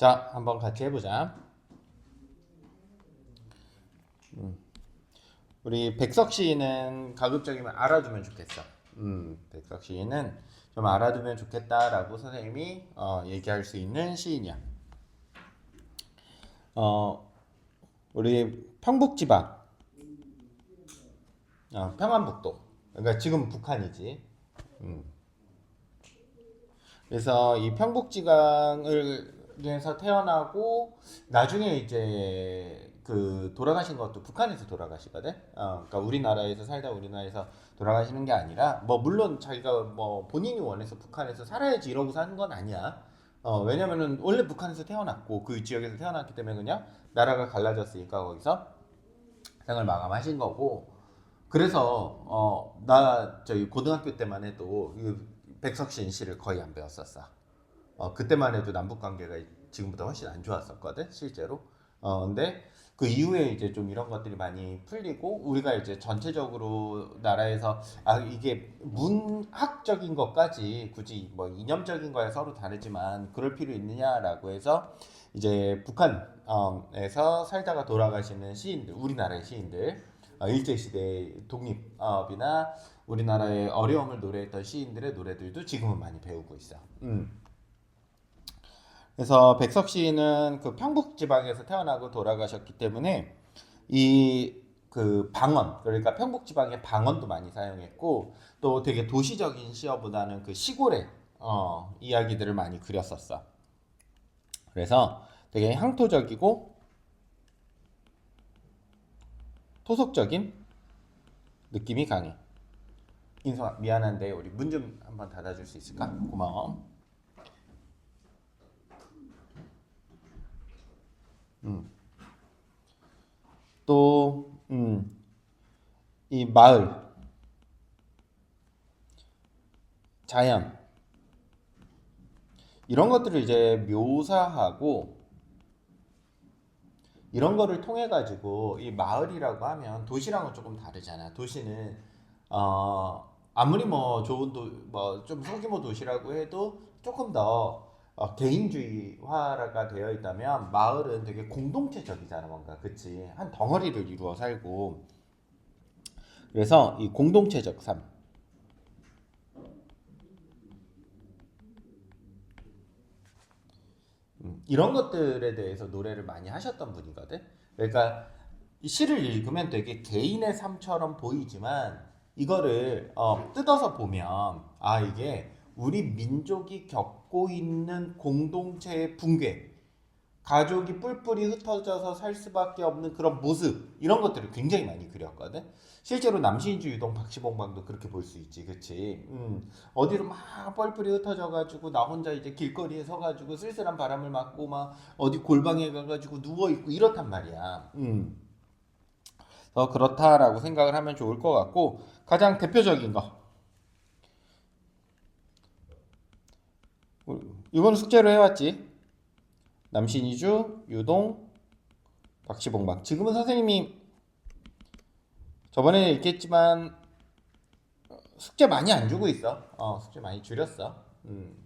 자, 한번 같이 해보자. 음. 우리 백석 시인은 가급적이면 알아두면 좋겠어. 음, 백석 시인은 좀 알아두면 좋겠다라고 선생님이 어, 얘기할 수 있는 시인이야. 어, 우리 평북지방, 어, 평안북도. 그러니까 지금 북한이지. 음. 그래서 이 평북지방을 에서 태어나고 나중에 이제 그 돌아가신 것도 북한에서 돌아가시거든. 어, 그러니까 우리나라에서 살다 우리나라에서 돌아가시는 게 아니라 뭐 물론 자기가 뭐 본인이 원해서 북한에서 살아야지 이러고 사는 건 아니야. 어, 왜냐면은 원래 북한에서 태어났고 그 지역에서 태어났기 때문에 그냥 나라가 갈라졌으니까 거기서 생을 마감하신 거고 그래서 어, 나 저희 고등학교 때만 해도 이 백석신 씨를 거의 안 배웠었어. 어, 그때만 해도 남북 관계가 지금보다 훨씬 안 좋았었거든 실제로. 어, 근데 그 이후에 이제 좀 이런 것들이 많이 풀리고 우리가 이제 전체적으로 나라에서 아 이게 문학적인 것까지 굳이 뭐 이념적인 거에 서로 다르지만 그럴 필요 있느냐라고 해서 이제 북한에서 살다가 돌아가시는 시인들 우리나라의 시인들 어, 일제 시대 독립이나 우리나라의 어려움을 노래했던 시인들의 노래들도 지금은 많이 배우고 있어. 음. 그래서 백석 시인은 그 평북 지방에서 태어나고 돌아가셨기 때문에 이 그 방언 그러니까 평북 지방의 방언도 많이 사용했고 또 되게 도시적인 시어보다는 그 시골의 어, 이야기들을 많이 그렸었어. 그래서 되게 향토적이고 토속적인 느낌이 강해. 인성아 미안한데 우리 문 좀 한번 닫아줄 수 있을까? 고마워. 음. 또, 음, 이 마을, 자연, 이런 것들을 이제 묘사하고, 이런 거를 통해 가지고 이 마을이라고 하면 도시랑은 조금 다르잖아. 도시는 어 아무리 뭐 좋은 도 뭐 좀 소규모 도시라고 해도 조금 더 어, 개인주의화가 되어 있다면 마을은 되게 공동체적이잖아 뭔가. 그치? 한 덩어리를 이루어 살고. 그래서 이 공동체적 삶. 음, 이런 것들에 대해서 노래를 많이 하셨던 분이거든 그러니까 이 시를 읽으면 되게 개인의 삶처럼 보이지만 이거를 어, 뜯어서 보면 아 이게 우리 민족이 겪고 있는 공동체의 붕괴, 가족이 뿔뿔이 흩어져서 살 수밖에 없는 그런 모습 이런 것들을 굉장히 많이 그렸거든. 실제로 남신주 유동 박시봉방도 그렇게 볼 수 있지, 그렇지? 음, 어디로 막 뻘뿔이 흩어져가지고 나 혼자 이제 길거리에 서가지고 쓸쓸한 바람을 맞고 막 어디 골방에 가가지고 누워 있고 이렇단 말이야. 음. 그래서 그렇다라고 생각을 하면 좋을 것 같고 가장 대표적인 거 이건 숙제로 해왔지. 남신이주, 유동, 박시봉방. 지금은 선생님이 저번에 얘기했지만 숙제 많이 안 주고 있어. 어, 숙제 많이 줄였어. 음.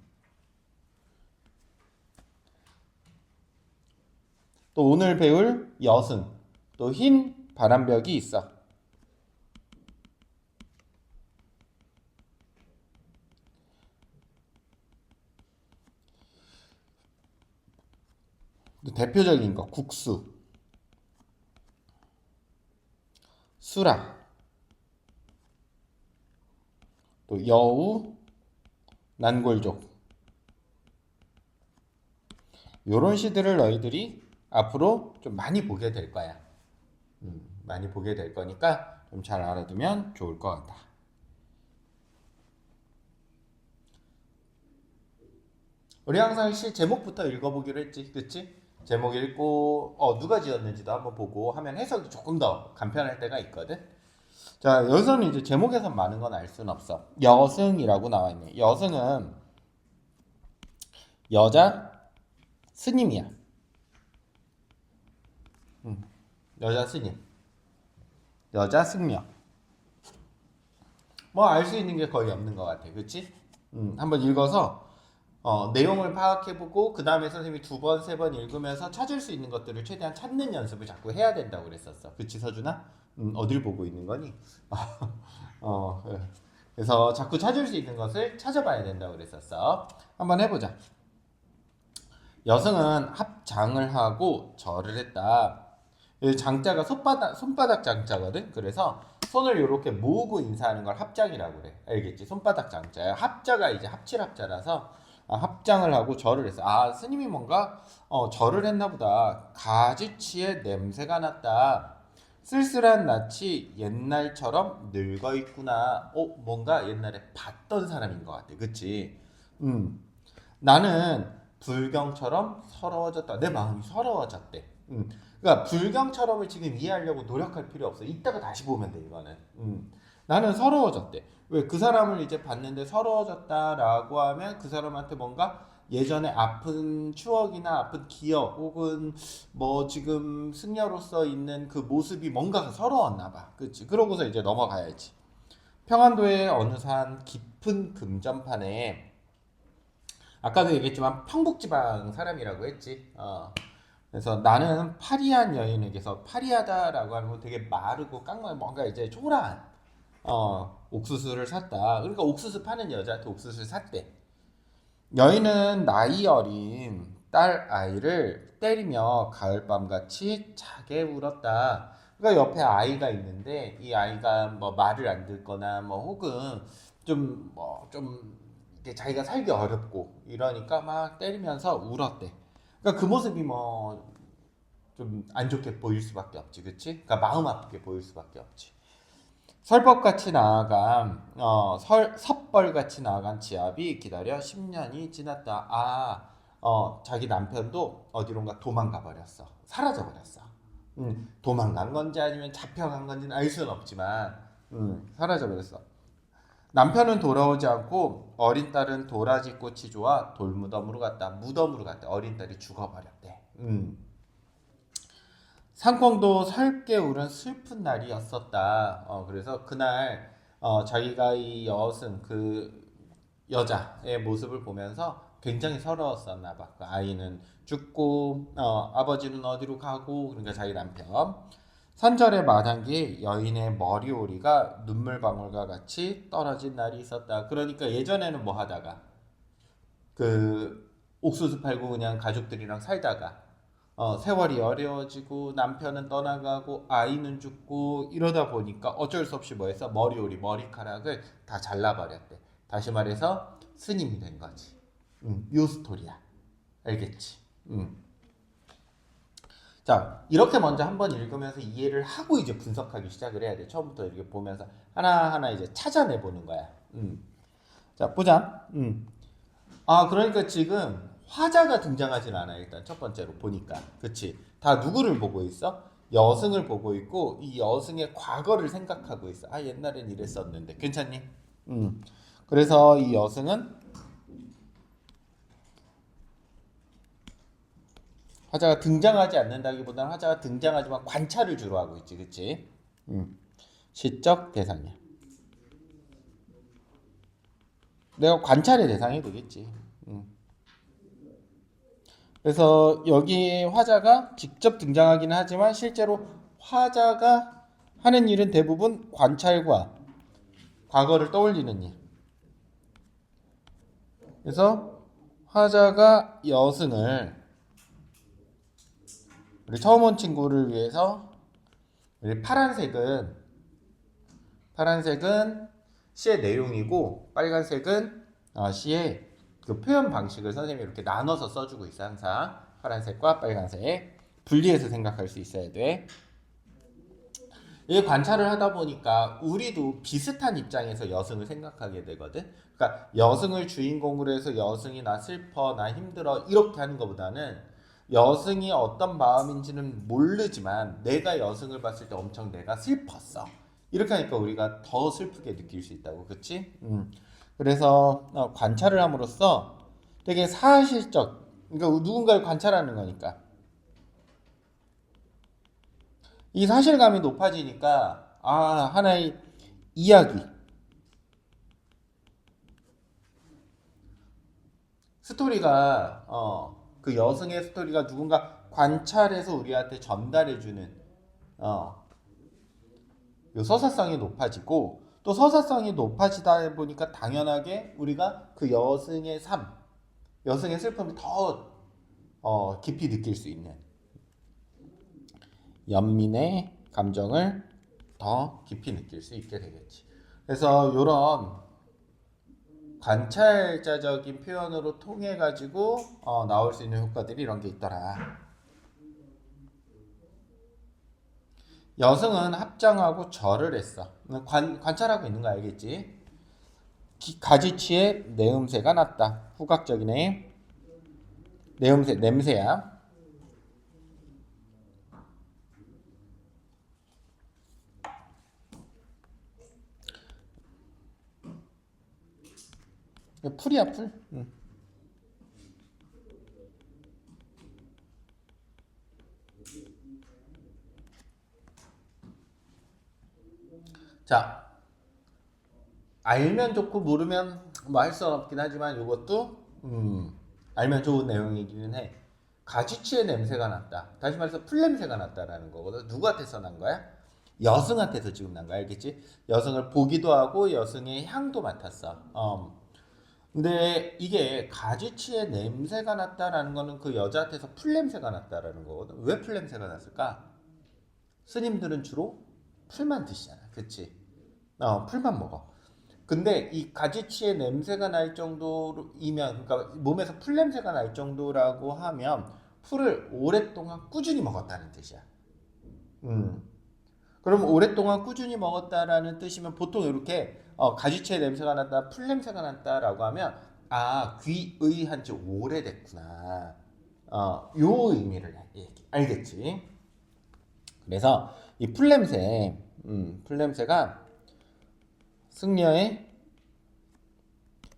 또 오늘 배울 여승, 또 흰 바람벽이 있어. 대표적인 거 국수, 수라, 또 여우, 난골족 요런 시들을 너희들이 앞으로 좀 많이 보게 될 거야. 음, 많이 보게 될 거니까 좀 잘 알아두면 좋을 것 같다. 우리 항상 시 제목부터 읽어보기로 했지, 그치? 제목 읽고 어 누가 지었는지도 한번 보고 하면 해석이 조금 더 간편할 때가 있거든. 자 여기서는 이제 제목에서 많은 건 알 수는 없어. 여승이라고 나와 있네. 여승은 여자 스님이야. 음, 여자 스님. 여자 승려. 뭐 알 수 있는 게 거의 없는 것 같아. 그치? 음, 한번 읽어서 어, 내용을 파악해보고 그 다음에 선생님이 두 번, 세 번 읽으면서 찾을 수 있는 것들을 최대한 찾는 연습을 자꾸 해야 된다고 그랬었어. 그치 서준아? 음, 어딜 보고 있는 거니? 어, 그래. 그래서 자꾸 찾을 수 있는 것을 찾아봐야 된다고 그랬었어. 한번 해보자. 여성은 합장을 하고 절을 했다. 이 장자가 손바닥 손바닥 장자거든. 그래서 손을 이렇게 모으고 인사하는 걸 합장이라고 그래. 알겠지? 손바닥 장자야. 합자가 이제 합칠 합자라서 아, 합장을 하고 절을 했어. 아 스님이 뭔가 어, 절을 했나 보다. 가지치에 냄새가 났다. 쓸쓸한 낯이 옛날처럼 늙어 있구나. 어 뭔가 옛날에 봤던 사람인 것 같아. 그치? 음 나는 불경처럼 서러워졌다. 내 마음이 서러워졌대. 음. 그러니까 불경처럼을 지금 이해하려고 노력할 필요 없어. 이따가 다시 보면 돼 이거는. 음. 나는 서러워졌대. 왜 그 사람을 이제 봤는데 서러워졌다라고 하면 그 사람한테 뭔가 예전에 아픈 추억이나 아픈 기억 혹은 뭐 지금 승려로서 있는 그 모습이 뭔가가 서러웠나 봐. 그렇지? 그러고서 이제 넘어가야지. 평안도의 어느 산 깊은 금전판에 아까도 얘기했지만 평북지방 사람이라고 했지. 어. 그래서 나는 파리한 여인에게서 파리하다라고 하면 되게 마르고 깡만 뭔가 이제 초라한 어, 옥수수를 샀다. 그러니까 옥수수 파는 여자한테 옥수수를 샀대. 여인은 나이 어린 딸 아이를 때리며 가을밤 같이 자게 울었다. 그러니까 옆에 아이가 있는데 이 아이가 뭐 말을 안 듣거나 뭐 혹은 좀 뭐좀 자기가 살기 어렵고 이러니까 막 때리면서 울었대. 그러니까 그 모습이 뭐 좀 안 좋게 보일 수밖에 없지, 그렇지? 그러니까 마음 아프게 보일 수밖에 없지. 설법같이 나아간 어, 설, 섭벌같이 나아간 지압이 기다려 10년이 지났다. 아, 어, 자기 남편도 어디론가 도망가 버렸어. 사라져 버렸어. 음, 도망간 건지 아니면 잡혀간 건지는 알 수는 없지만 음, 사라져 버렸어. 남편은 돌아오지 않고 어린 딸은 도라지 꽃이 좋아 돌무덤으로 갔다. 무덤으로 갔다. 어린 딸이 죽어버렸대. 음. 상콩도 설게 울은 슬픈 날이었었다. 어, 그래서 그날 어, 자기가 이 여승 그 여자의 모습을 보면서 굉장히 서러웠었나 봐. 그 아이는 죽고 어, 아버지는 어디로 가고 그러니까 자기 남편. 산절의 마당기 여인의 머리오리가 눈물 방울과 같이 떨어진 날이 있었다. 그러니까 예전에는 뭐 하다가 그 옥수수 팔고 그냥 가족들이랑 살다가 어, 세월이 어려워지고 남편은 떠나가고 아이는 죽고 이러다 보니까 어쩔 수 없이 뭐해서 머리오리 머리카락을 다 잘라버렸대. 다시 말해서 스님이 된 거지. 음, 요 스토리야. 알겠지? 음. 자, 이렇게 먼저 한번 읽으면서 이해를 하고 이제 분석하기 시작을 해야 돼. 처음부터 이렇게 보면서 하나하나 이제 찾아내 보는 거야. 음. 자, 보자. 음. 아, 그러니까 지금 화자가 등장하진 않아 일단 첫 번째로 보니까. 그치? 다 누구를 보고 있어? 여승을 보고 있고 이 여승의 과거를 생각하고 있어. 아 옛날엔 이랬었는데. 괜찮니? 음. 그래서 이 여승은 화자가 등장하지 않는다기보다는 화자가 등장하지만 관찰을 주로 하고 있지. 그치? 음. 시적 대상이야. 내가 관찰의 대상이 되겠지. 음. 그래서 여기 화자가 직접 등장하기는 하지만 실제로 화자가 하는 일은 대부분 관찰과 과거를 떠올리는 일. 그래서 화자가 여승을 우리 처음 온 친구를 위해서 우리 파란색은 파란색은 시의 내용이고 빨간색은 어, 시의 그 표현 방식을 선생님이 이렇게 나눠서 써주고 있어 항상 파란색과 빨간색 분리해서 생각할 수 있어야 돼. 이 관찰을 하다 보니까 우리도 비슷한 입장에서 여승을 생각하게 되거든. 그러니까 여승을 주인공으로 해서 여승이 나 슬퍼, 나 힘들어 이렇게 하는 것보다는 여승이 어떤 마음인지는 모르지만 내가 여승을 봤을 때 엄청 내가 슬펐어. 이렇게 하니까 우리가 더 슬프게 느낄 수 있다고, 그렇지? 음. 그래서 어, 관찰을 함으로써 되게 사실적, 그러니까 누군가를 관찰하는 거니까. 이 사실감이 높아지니까 아 하나의 이야기, 스토리가 어 그 여성의 스토리가 누군가 관찰해서 우리한테 전달해주는 어, 요 서사성이 높아지고 또 서사성이 높아지다 보니까 당연하게 우리가 그 여성의 삶, 여성의 슬픔을 더 어, 깊이 느낄 수 있는 연민의 감정을 더 깊이 느낄 수 있게 되겠지. 그래서 이런 관찰자적인 표현으로 통해 가지고 어, 나올 수 있는 효과들이 이런 게 있더라. 여성은 합장하고 절을 했어. 관, 관찰하고 있는 거 알겠지? 기- 가지치에 내음새가 났다. 후각적이네. 내음새, 냄새야. 풀이야 풀. 응. 자, 알면 좋고 모르면 뭐 할수 없긴 하지만 이것도 음, 알면 좋은 내용이기는 해. 가지치의 냄새가 났다. 다시 말해서 풀 냄새가 났다라는 거거든. 누구한테서 난 거야? 여성한테서 지금 난 거야, 알겠지? 여성을 보기도 하고 여성의 향도 맡았어. 어. 근데 이게 가지치의 냄새가 났다라는 거는 그 여자한테서 풀 냄새가 났다라는 거거든. 왜 풀 냄새가 났을까? 스님들은 주로 풀만 드시잖아. 그치? 어, 풀만 먹어. 근데 이 가지치의 냄새가 날 정도이면, 그러니까 몸에서 풀 냄새가 날 정도라고 하면 풀을 오랫동안 꾸준히 먹었다는 뜻이야. 음. 그럼 오랫동안 꾸준히 먹었다라는 뜻이면 보통 이렇게 어, 가지치의 냄새가 났다, 풀 냄새가 났다라고 하면 아 귀의한 지 오래됐구나. 어, 요 의미를 알겠지? 그래서 이 풀 냄새, 음, 풀냄새가 승려의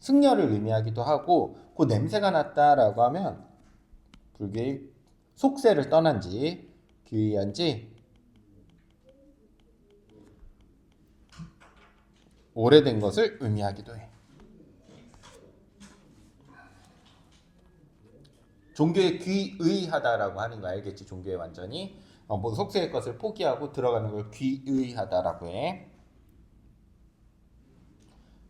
승려를 의미하기도 하고 그 냄새가 났다라고 하면 불교의 속세를 떠난지 귀의한지 오래된 것을 의미하기도 해. 종교에 귀의하다라고 하는 거 알겠지? 종교에 완전히 어, 뭐 속세의 것을 포기하고 들어가는 걸 귀의하다라고 해.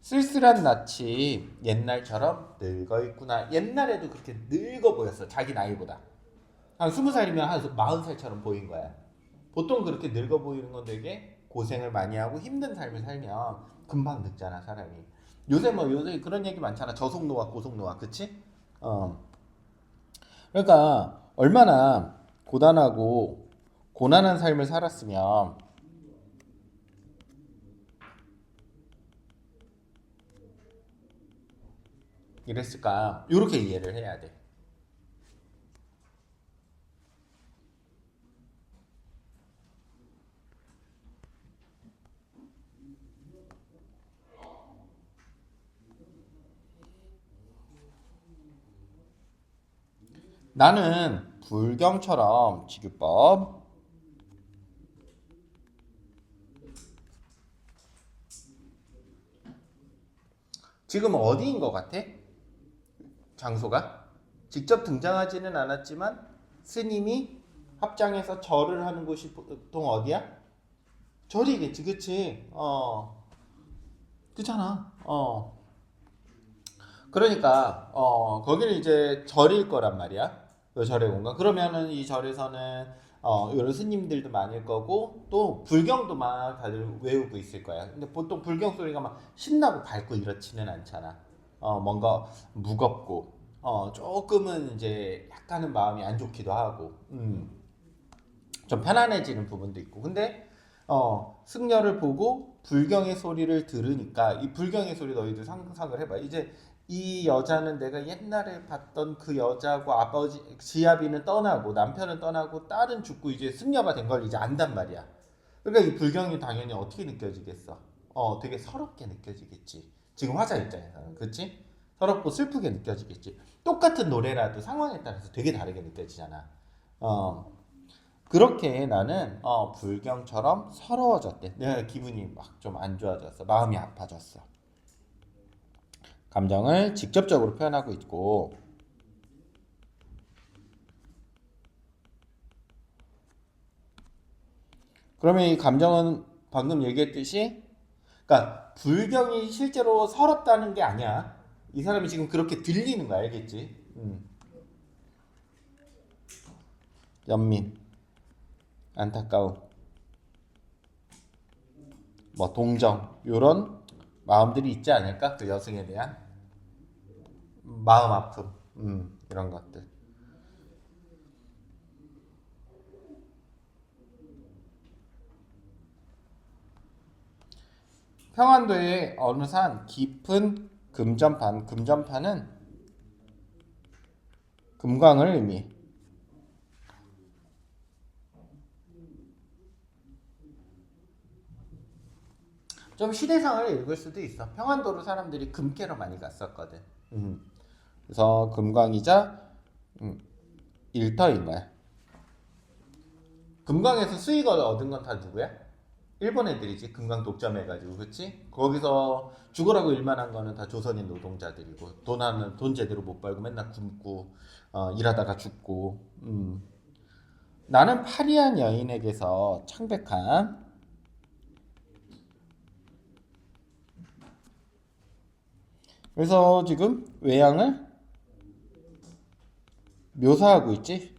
쓸쓸한 낯이 옛날처럼 늙어 있구나. 옛날에도 그렇게 늙어 보였어. 자기 나이보다. 한 스무 살이면 한 마흔 살처럼 보인 거야. 보통 그렇게 늙어 보이는 건 되게 고생을 많이 하고 힘든 삶을 살면 금방 늙잖아 사람이. 요새 뭐 요새 그런 얘기 많잖아. 저속노화, 고속노화, 그치? 어. 그러니까 얼마나 고단하고 고난한 삶을 살았으면 이랬을까? 이렇게 이해를 해야 돼. 나는 불경처럼 지규법 지금 어디인 것 같아? 장소가 직접 등장하지는 않았지만 스님이 합장해서 절을 하는 곳이 보통 어디야? 절이겠지, 그치? 어, 그잖아. 어. 그러니까 어 거기는 이제 절일 거란 말이야. 그 절의 공간. 그러면은 이 절에서는 어 이런 스님들도 많을 거고 또 불경도 막 다들 외우고 있을 거야. 근데 보통 불경 소리가 막 신나고 밝고 이렇지는 않잖아. 어 뭔가 무겁고 어 조금은 이제 약간은 마음이 안 좋기도 하고 음. 좀 편안해지는 부분도 있고. 근데 어 승려를 보고 불경의 소리를 들으니까 이 불경의 소리 너희들 상상을 해봐. 이제 이 여자는 내가 옛날에 봤던 그 여자고 아버지 지아비는 떠나고 남편은 떠나고 딸은 죽고 이제 승려가 된 걸 이제 안단 말이야. 그러니까 이 불경이 당연히 어떻게 느껴지겠어? 어, 되게 서럽게 느껴지겠지. 지금 화자 입장에서는 그렇지? 서럽고 슬프게 느껴지겠지. 똑같은 노래라도 상황에 따라서 되게 다르게 느껴지잖아. 어, 그렇게 나는 어, 불경처럼 서러워졌대. 내가 기분이 막 좀 안 좋아졌어. 마음이 아파졌어. 감정을 직접적으로 표현하고 있고 그러면 이 감정은 방금 얘기했듯이 그러니까 불경이 실제로 서럽다는 게 아니야. 이 사람이 지금 그렇게 들리는 거야, 알겠지? 음. 연민, 안타까움, 뭐 동정 이런 마음들이 있지 않을까 그 여성에 대한. 마음 아픔, 음, 이런 것들. 평안도의 어느 산 깊은 금전판, 금전판은 금광을 의미해. 좀 시대상을 읽을 수도 있어. 평안도로 사람들이 금캐러 많이 갔었거든. 음. 그래서 금광이자 음, 일터인 거야. 금광에서 수익을 얻은 건 다 누구야? 일본 애들이지. 금광 독점해가지고, 그렇지? 거기서 죽으라고 일만 한 거는 다 조선인 노동자들이고, 돈 하는 돈 제대로 못 벌고 맨날 굶고, 어, 일하다가 죽고. 음. 나는 파리한 여인에게서 창백한 그래서 지금 외양을 묘사하고 있지.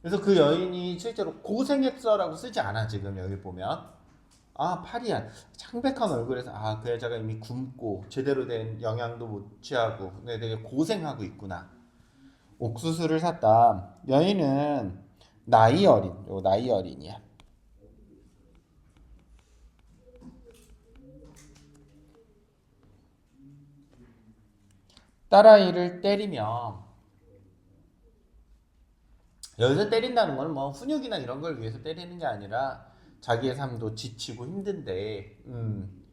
그래서 그 여인이 실제로 고생했어라고 쓰지 않아 지금 여기 보면. 아 파리한 창백한 얼굴에서 아 그 여자가 이미 굶고 제대로 된 영양도 못 취하고 근데 되게 고생하고 있구나. 옥수수를 샀다. 여인은 나이 어린 요 나이 어린이야 딸아이를 때리며 여기서 때린다는 건 뭐 훈육이나 이런 걸 위해서 때리는 게 아니라 자기의 삶도 지치고 힘든데 음,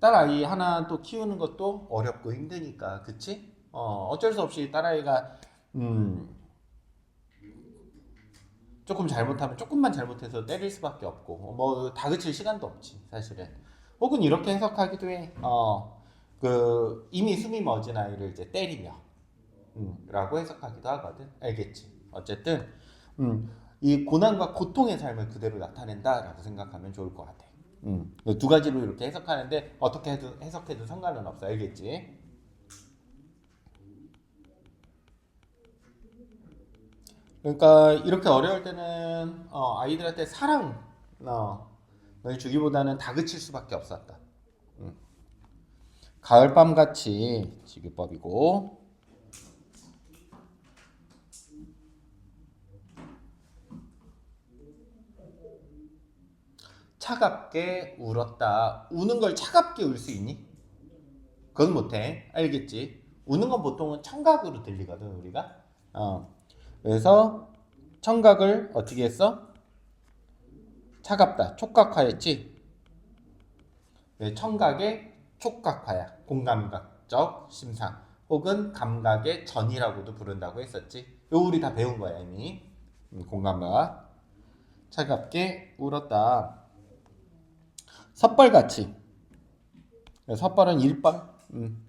딸아이 하나 또 키우는 것도 어렵고 힘드니까 그치? 어, 어쩔 수 없이 딸아이가 음, 조금 잘못하면 조금만 잘못해서 때릴 수밖에 없고 뭐 다그칠 시간도 없지 사실은. 혹은 이렇게 해석하기도 해. 어, 그 이미 숨이 멎은 아이를 이제 때리며 음, 라고 해석하기도 하거든. 알겠지? 어쨌든 음, 이 고난과 고통의 삶을 그대로 나타낸다라고 생각하면 좋을 것 같아. 음, 두 가지로 이렇게 해석하는데 어떻게 해도 해석해도 상관은 없어. 알겠지? 그러니까 이렇게 어려울 때는 어, 아이들한테 사랑 어, 을 주기보다는 다그칠 수밖에 없었다. 음. 가을밤 같이 지교법이고 차갑게 울었다. 우는 걸 차갑게 울 수 있니? 그건 못해. 알겠지? 우는 건 보통은 청각으로 들리거든 우리가. 어. 그래서 청각을 어떻게 했어? 차갑다. 촉각화했지? 네, 청각의 촉각화야. 공감각적 심상. 혹은 감각의 전이라고도 부른다고 했었지. 요 우리 다 배운 거야 이미. 음, 공감각. 차갑게 울었다. 섣벌같이. 섣벌은 일벌. 음.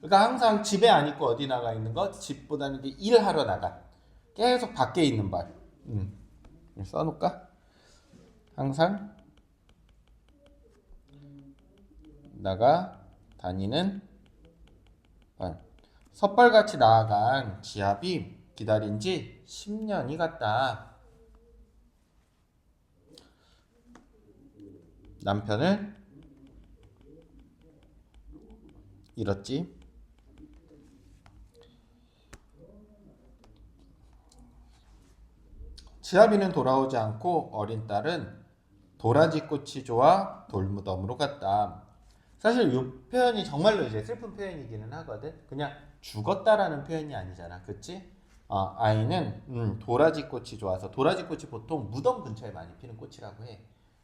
그러니까 항상 집에 안 있고 어디 나가 있는 것, 집보다는 이제 일하러 나가. 계속 밖에 있는 발. 음. 써놓을까? 항상 나가 다니는 발. 섣벌같이 나아간 지압이 기다린 지 10년이 갔다. 남편을 잃었지. 지아비는 돌아오지 않고 어린 딸은 도라지 꽃이 좋아 돌무덤으로 갔다. 사실 이 표현이 정말로 이제 슬픈 표현이기는 하거든. 그냥 죽었다라는 표현이 아니잖아, 그렇지? 어, 아이는 음, 도라지 꽃이 좋아서 도라지 꽃이 보통 무덤 근처에 많이 피는 꽃이라고 해.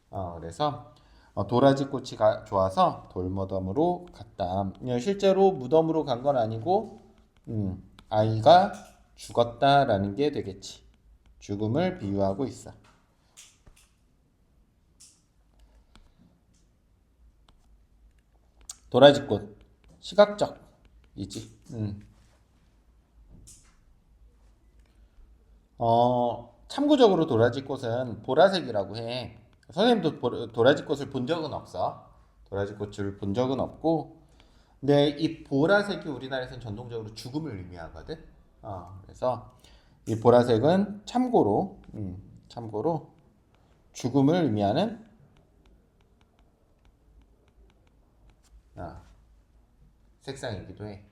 어, 그래서 어, 도라지 꽃이 가, 좋아서 돌무덤으로 갔다. 실제로 무덤으로 간 건 아니고 음, 아이가 죽었다라는 게 되겠지. 죽음을 비유하고 있어. 도라지꽃 시각적이지. 음. 어, 참고적으로 도라지꽃은 보라색이라고 해. 선생님도 도라지꽃을 본 적은 없어. 도라지꽃을 본 적은 없고, 근데 이 보라색이 우리나라에서는 전통적으로 죽음을 의미하거든. 어, 그래서 이 보라색은 참고로, 음, 참고로 죽음을 의미하는 아, 색상이기도 해.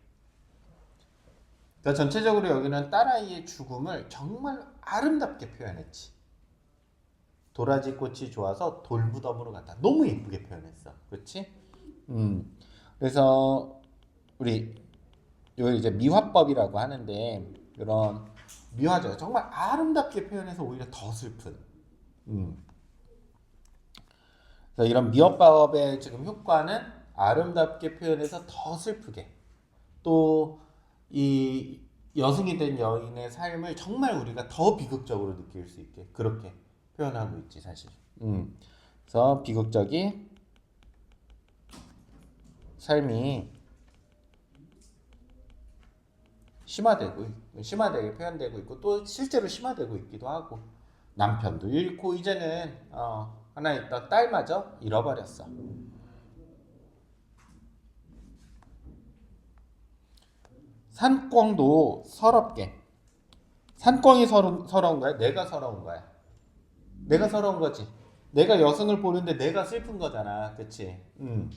그러니까 전체적으로 여기는 딸아이의 죽음을 정말 아름답게 표현했지. 도라지 꽃이 좋아서 돌무덤으로 갔다. 너무 예쁘게 표현했어. 그렇지? 음. 그래서 우리 이걸 이제 미화법이라고 하는데 이런 미화죠. 정말 아름답게 표현해서 오히려 더 슬픈. 음. 그래서 이런 미화법의 지금 효과는 아름답게 표현해서 더 슬프게 또 이 여승이 된 여인의 삶을 정말 우리가 더 비극적으로 느낄 수 있게 그렇게 표현하고 있지 사실. 음. 그래서 비극적인 삶이 심화되고 있- 심화되게 표현되고 있고 또 실제로 심화되고 있기도 하고 남편도 잃고 이제는 어, 하나 있던 딸마저 잃어버렸어. 산꿩도 서럽게 산꿩이 서러, 서러운 거야? 내가 서러운 거야? 내가 서러운 거지. 내가 여승을 보는데 내가 슬픈 거잖아. 그치? 음.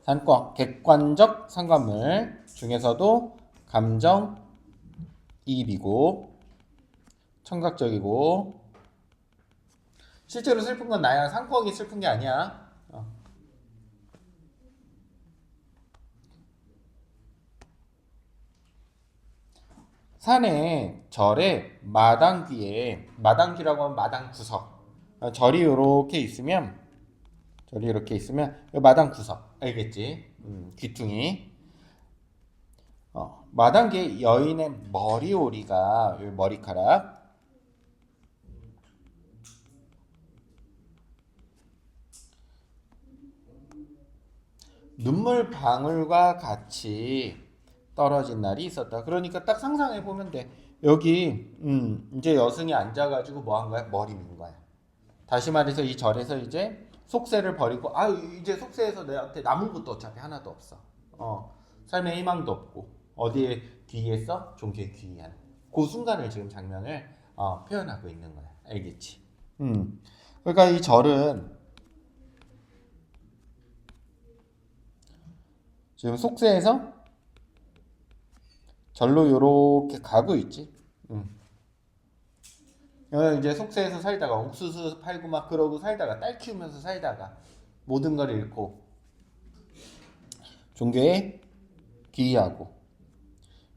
산꿩, 객관적 상관물 중에서도 감정 이입이고 청각적이고 실제로 슬픈 건 나야. 산꿩이 슬픈 게 아니야. 어. 산에 절에 마당 뒤에 마당 뒤라고 하면 마당 구석. 어, 절이 이렇게 있으면 절이 이렇게 있으면 이 마당 구석. 알겠지? 음, 귀퉁이. 어, 마당 뒤에 여인의 머리오리가 이 머리카락. 눈물 방울과 같이 떨어진 날이 있었다. 그러니까 딱 상상해 보면 돼. 여기 음, 이제 여승이 앉아가지고 뭐 한 거야? 머리 민 거야. 다시 말해서 이 절에서 이제 속세를 버리고 아 이제 속세에서 내한테 남은 것도 어차피 하나도 없어. 어 삶의 희망도 없고 어디에 귀했어? 종교에 귀한. 그 순간을 지금 장면을 어, 표현하고 있는 거야. 알겠지? 음. 그러니까 이 절은 지금 속세에서 절로 요렇게 가고 있지. 응. 어, 이제 속세에서 살다가 옥수수 팔고 막 그러고 살다가 딸 키우면서 살다가 모든 걸 잃고 종교에 귀의하고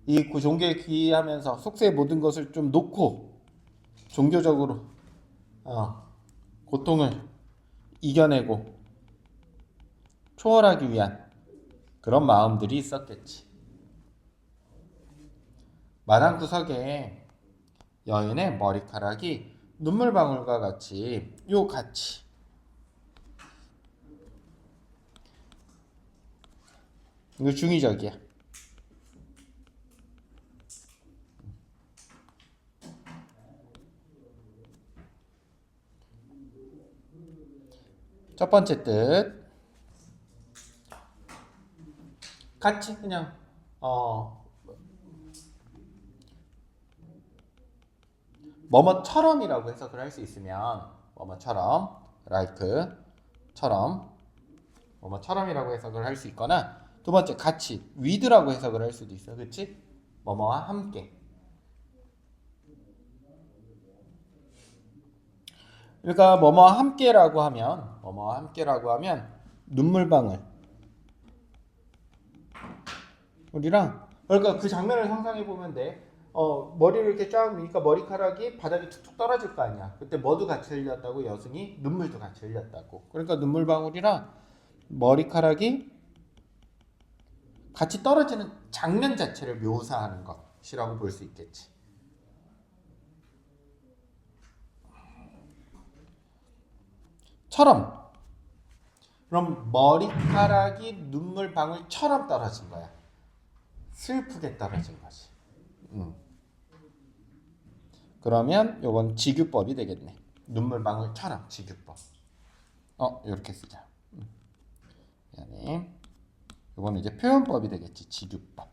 이 그 종교에 귀의하면서 속세의 모든 것을 좀 놓고 종교적으로 어, 고통을 이겨내고 초월하기 위한 그런 마음들이 있었겠지. 마당 구석에 여인의 머리카락이 눈물방울과 같이 요 같이. 이거 중의적이야. 첫 번째 뜻. 같이 그냥. 어 뭐뭐처럼이라고 해석을 할 수 있으면 뭐뭐처럼 like처럼 뭐뭐처럼이라고 해석을 할 수 있거나 두 번째 같이 with라고 해석을 할 수도 있어 그치? 뭐뭐와 함께 그러니까 뭐뭐와 함께라고 하면 뭐뭐와 함께라고 하면 눈물방울 우리랑 그러니까 그 장면을 상상해 보면 돼. 어 머리를 이렇게 쫙 미니까 머리카락이 바닥에 툭툭 떨어질 거 아니야. 그때 뭐도 같이 흘렸다고 여승이 눈물도 같이 흘렸다고. 그러니까 눈물 방울이랑 머리카락이 같이 떨어지는 장면 자체를 묘사하는 것이라고 볼 수 있겠지. 처럼. 그럼 머리카락이 눈물 방울처럼 떨어진 거야. 슬프게 떨어진 거지. 음. 그러면 요건 지규법이 되겠네. 눈물방울처럼 지규법. 어, 이렇게 쓰자. 음. 요거는 이제 표현법이 되겠지. 지규법.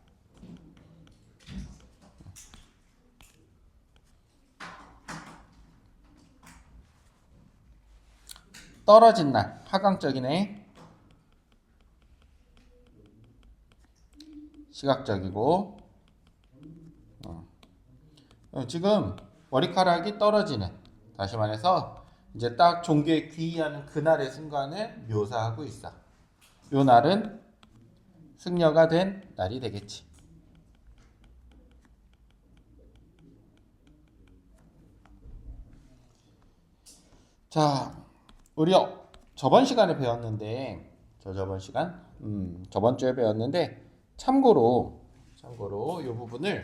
떨어진 날 하강적이네. 시각적이고 지금 머리카락이 떨어지는 다시 말해서 이제 딱 종교에 귀의하는 그날의 순간을 묘사하고 있어. 요 날은 승려가 된 날이 되겠지. 자, 우리 어- 저번 시간에 배웠는데 저 저번 시간, 음, 저번 주에 배웠는데 참고로 참고로 이 부분을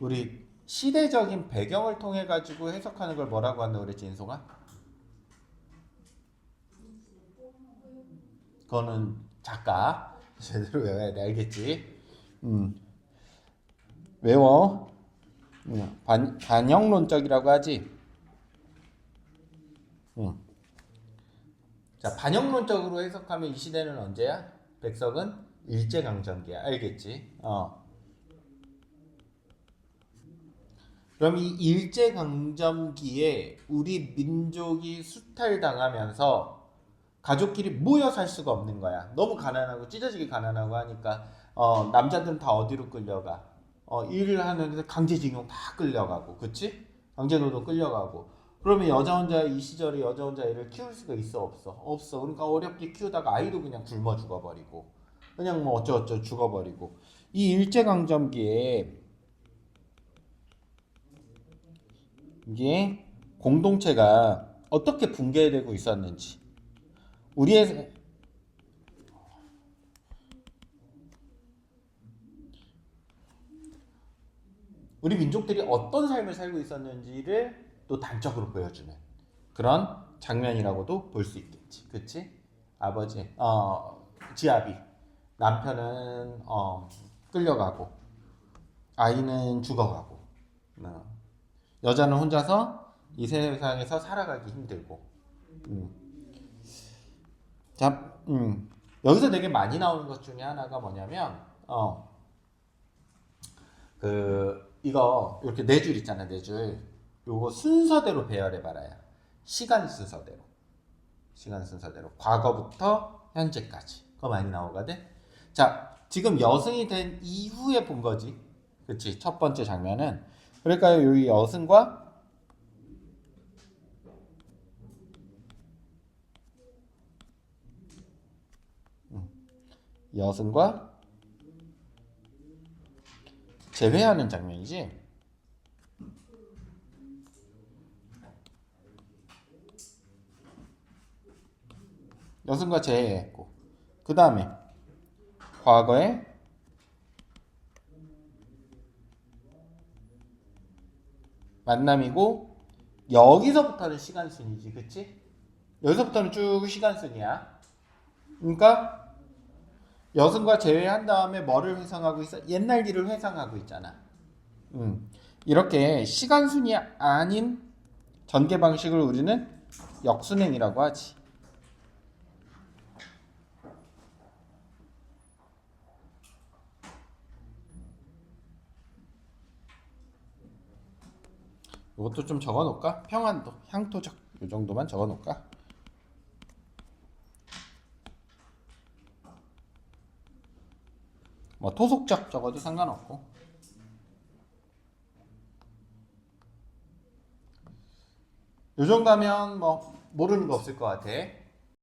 우리 시대적인 배경을 통해 가지고 해석하는 걸 뭐라고 한다 그랬지 인송아? 그거는 작가 제대로 외워야 돼 알겠지? 음 외워 음, 반, 반영론적이라고 하지 음. 자 반영론적으로 해석하면 이 시대는 언제야? 백석은 일제강점기야 알겠지? 어 그럼 이 일제 강점기에 우리 민족이 수탈당하면서 가족끼리 모여 살 수가 없는 거야. 너무 가난하고 찢어지게 가난하고 하니까 어, 남자들은 다 어디로 끌려가? 어, 일을 하는데 강제징용 다 끌려가고, 그치? 강제노동 끌려가고. 그러면 여자 혼자 이 시절에 여자 혼자 애를 키울 수가 있어 없어? 없어. 그러니까 어렵게 키우다가 아이도 그냥 굶어 죽어버리고, 그냥 뭐 어쩌어쩌 죽어버리고. 이 일제강점기에 이게 공동체가 어떻게 붕괴되고 있었는지. 우리의 우리 민족들이 어떤 삶을 살고 있었는지를 또 단적으로 보여주는 그런 장면이라고도 볼 수 있겠지, 그렇지? 아버지, 어, 지아비, 남편은 어, 끌려가고 아이는 죽어가고, 어. 여자는 혼자서 이 세상에서 살아가기 힘들고. 음. 자, 음. 여기서 되게 많이 나오는 것 중에 하나가 뭐냐면, 어, 그, 이거, 이렇게 네 줄 있잖아, 네 줄. 요거 순서대로 배열해 봐라야. 시간 순서대로. 시간 순서대로. 과거부터 현재까지. 그거 많이 나오거든? 자, 지금 여승이 된 이후에 본 거지. 그치? 첫 번째 장면은. 그러니까 여기 여승과? 여승과 재회하는 장면이지. 여승과 재회했고 그 다음에 과거에 만남이고 여기서부터는 시간 순이지, 그치? 여기서부터는 쭉 시간 순이야. 그러니까 여승과 제외한 다음에 뭐를 회상하고 있어? 옛날 일을 회상하고 있잖아. 음. 이렇게 시간 순이 아닌 전개 방식을 우리는 역순행이라고 하지. 이것도 좀 적어 놓을까? 평안도, 향토적 이 정도만 적어 놓을까? 뭐 토속적 적어도 상관없고. 요 정도면 뭐 모르는 거 없을 것 같아.